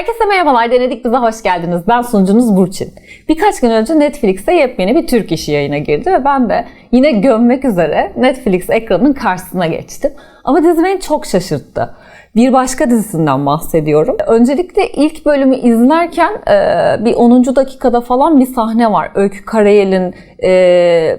Herkese merhabalar, Denedik Bize hoş geldiniz. Ben sunucunuz Burçin. Birkaç gün önce Netflix'te yepyeni bir Türk işi yayına girdi ve ben de yine gömmek üzere Netflix ekranının karşısına geçtim. Ama dizi beni çok şaşırttı. Bir başka dizisinden bahsediyorum. Öncelikle ilk bölümü izlerken e, bir 10. dakikada falan bir sahne var. Öykü Karayel'in e,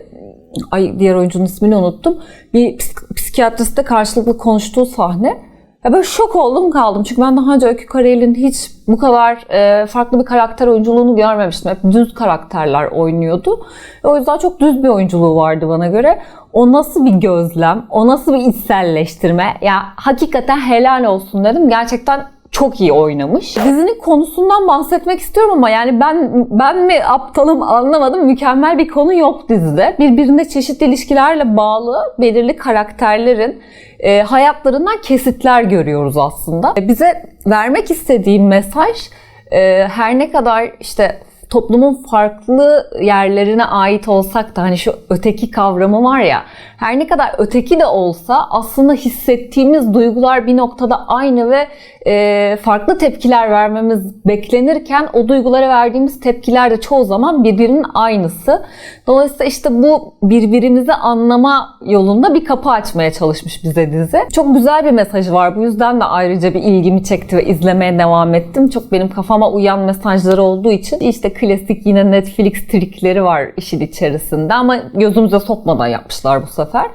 ay diğer oyuncunun ismini unuttum. Bir psik- psikiyatristle karşılıklı konuştuğu sahne. Ya böyle şok oldum kaldım. Çünkü ben daha önce Öykü Karayel'in hiç bu kadar e, farklı bir karakter oyunculuğunu görmemiştim. Hep düz karakterler oynuyordu. Ve o yüzden çok düz bir oyunculuğu vardı bana göre. O nasıl bir gözlem, o nasıl bir içselleştirme. Ya hakikaten helal olsun dedim. Gerçekten çok iyi oynamış. Dizinin konusundan bahsetmek istiyorum ama yani ben ben mi aptalım anlamadım. Mükemmel bir konu yok dizide. Birbirine çeşitli ilişkilerle bağlı belirli karakterlerin e, hayatlarından kesitler görüyoruz aslında. E, Bize vermek istediği mesaj e, her ne kadar işte toplumun farklı yerlerine ait olsak da hani şu öteki kavramı var ya her ne kadar öteki de olsa aslında hissettiğimiz duygular bir noktada aynı ve e, farklı tepkiler vermemiz beklenirken o duygulara verdiğimiz tepkiler de çoğu zaman birbirinin aynısı. Dolayısıyla işte bu birbirimizi anlama yolunda bir kapı açmaya çalışmış bize dizi. Çok güzel bir mesajı var. Bu yüzden de ayrıca bir ilgimi çekti ve izlemeye devam ettim. Çok benim kafama uyan mesajları olduğu için işte klasik yine Netflix trikleri var işin içerisinde ama gözümüze sokmadan yapmışlar bu sefer.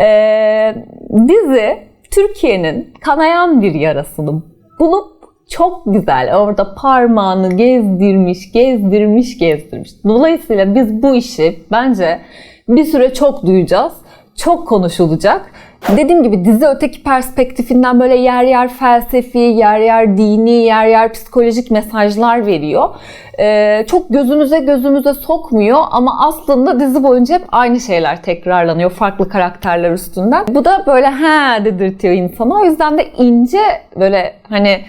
Ee, dizi Türkiye'nin kanayan bir yarasını bulup çok güzel orada parmağını gezdirmiş, gezdirmiş, gezdirmiş. Dolayısıyla biz bu işi bence bir süre çok duyacağız. Çok konuşulacak. Dediğim gibi dizi öteki perspektifinden böyle yer yer felsefi, yer yer dini, yer yer psikolojik mesajlar veriyor. Ee, çok gözümüze gözümüze sokmuyor ama aslında dizi boyunca hep aynı şeyler tekrarlanıyor farklı karakterler üstünden. Bu da böyle ha dedirtiyor insana. O yüzden de ince böyle hani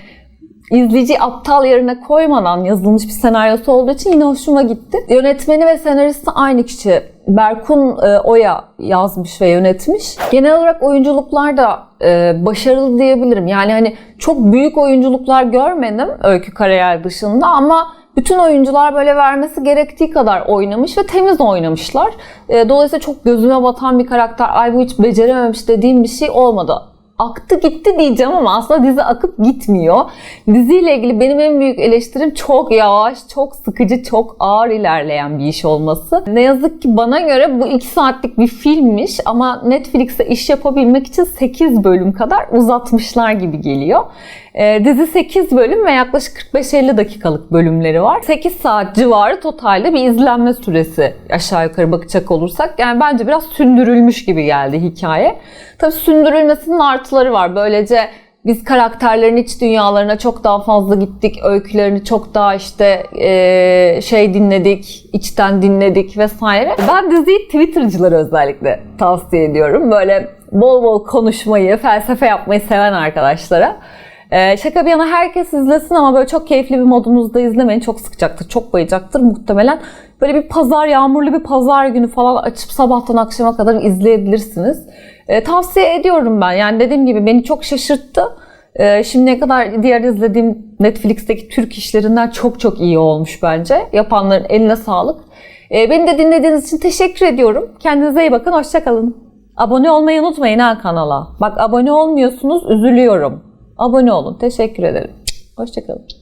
izleyici aptal yerine koymadan yazılmış bir senaryosu olduğu için yine hoşuma gitti. Yönetmeni ve senaristi aynı kişi. Berkun e, Oya yazmış ve yönetmiş. Genel olarak oyunculuklar da e, başarılı diyebilirim. Yani hani çok büyük oyunculuklar görmedim Öykü Karayel dışında ama bütün oyuncular böyle vermesi gerektiği kadar oynamış ve temiz oynamışlar. E, dolayısıyla çok gözüme batan bir karakter, ay bu hiç becerememiş dediğim bir şey olmadı aktı gitti diyeceğim ama aslında dizi akıp gitmiyor. Diziyle ilgili benim en büyük eleştirim çok yavaş, çok sıkıcı, çok ağır ilerleyen bir iş olması. Ne yazık ki bana göre bu 2 saatlik bir filmmiş ama Netflix'e iş yapabilmek için 8 bölüm kadar uzatmışlar gibi geliyor. Ee, dizi 8 bölüm ve yaklaşık 45-50 dakikalık bölümleri var. 8 saat civarı totalde bir izlenme süresi aşağı yukarı bakacak olursak. Yani bence biraz sündürülmüş gibi geldi hikaye. Tabii sündürülmesinin artıları var. Böylece biz karakterlerin iç dünyalarına çok daha fazla gittik. Öykülerini çok daha işte eee, şey dinledik, içten dinledik vesaire. Ben diziyi Twitter'cılara özellikle tavsiye ediyorum. Böyle bol bol konuşmayı, felsefe yapmayı seven arkadaşlara. Ee, şaka bir yana herkes izlesin ama böyle çok keyifli bir modunuzda izlemeyin. Çok sıkacaktır, çok bayacaktır muhtemelen. Böyle bir pazar, yağmurlu bir pazar günü falan açıp sabahtan akşama kadar izleyebilirsiniz. Ee, tavsiye ediyorum ben. Yani dediğim gibi beni çok şaşırttı. Ee, şimdiye kadar diğer izlediğim Netflix'teki Türk işlerinden çok çok iyi olmuş bence. Yapanların eline sağlık. Ee, beni de dinlediğiniz için teşekkür ediyorum. Kendinize iyi bakın, hoşçakalın. Abone olmayı unutmayın ha kanala. Bak abone olmuyorsunuz, üzülüyorum. Abone olun. Teşekkür ederim. Hoşçakalın.